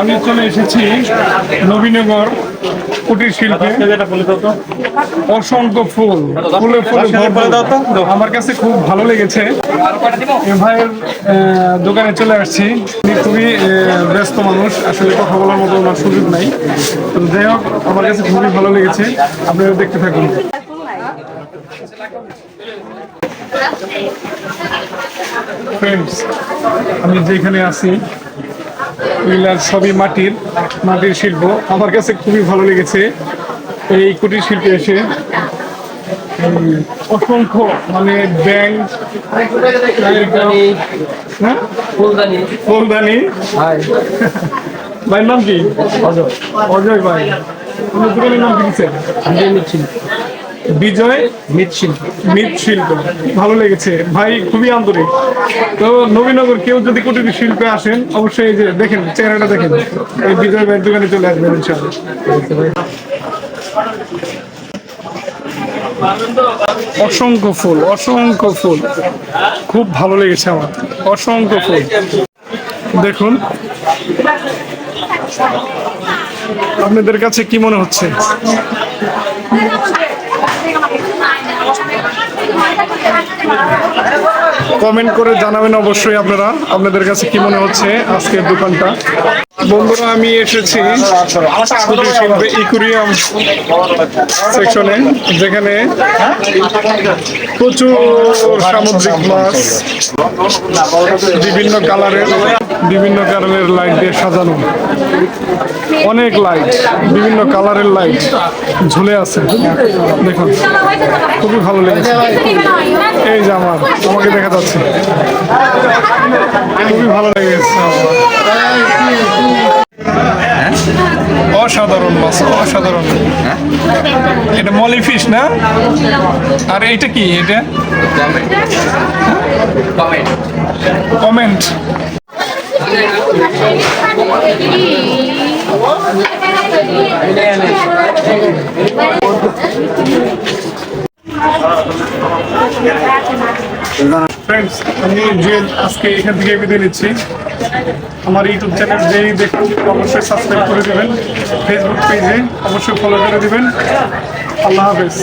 আমি চলে এসেছি নবীনগর কুটির শিল্পে। অসংখ্য ফুল ফুলে ফুলে। আমার কাছে খুব ভালো লেগেছে। ভাইয়ের দোকানে চলে আসছি। উনি খুবই ব্যস্ত মানুষ আসলে কথা বলার মতো ওনার সুযোগ নাই। তো যাই হোক আমার কাছে খুবই ভালো লেগেছে। আপনারা দেখতে থাকুন। ফ্রেন্ডস আমি যেখানে আছি এগুলার সবই মাটির মাটির শিল্প। আমার কাছে খুবই ভালো লেগেছে এই কুটির শিল্পে এসে। অসংখ্য মানে ব্যাংক হ্যাঁ? ফুলদানি। ভাইয়ের নাম কি? অজয়। অজয় ভাই। দোকানের নাম কি দিচ্ছেন বিজয় মৃৎশিল্প। মৃৎশিল্প। ভালো লেগেছে। ভাই খুবই আন্তরিক। তো নবীনগর কেউ যদি কুটির শিল্পে আসেন অবশ্যই এই যে দেখেন চেহারাটা দেখেন। এই বিজয় ভাইয়ের দোকানে চলে আসবেন ইনশাআল্লাহ। অসংখ্য ফুল অসংখ্য ফুল। খুব ভালো লেগেছে আমার। অসংখ্য ফুল। দেখুন। আপনাদের কাছে কি মনে হচ্ছে? কমেন্ট করে জানাবেন অবশ্যই আপনারা। আপনাদের কাছে কি মনে হচ্ছে আজকের দোকানটা? বন্ধুরা, আমি এসেছি ইকুরিয়াম সেকশনে, যেখানে প্রচুর সামুদ্রিক মাছ, বিভিন্ন কালারের বিভিন্ন কালারের লাইট দিয়ে সাজানো। অনেক লাইট বিভিন্ন কালারের লাইট ঝুলে আছে। দেখুন খুবই ভালো লেগেছে। এই যে আমার আমাকে দেখা যাচ্ছে। খুবই ভালো লেগেছে। অসাধারণ মাছ অসাধারণ। এটা মলি ফিশ না? আর এইটা কি? এটা? কমেন্ট ফ্রেন্ডস আমি জুয়েল আজকে এখান থেকে বিদায় নিচ্ছি। আমার ইউটিউব চ্যানেল যেই দেখুন, অবশ্যই সাবস্ক্রাইব করে দেবেন। ফেসবুক পেজে অবশ্যই ফলো করে দেবেন। আল্লাহ হাফেজ।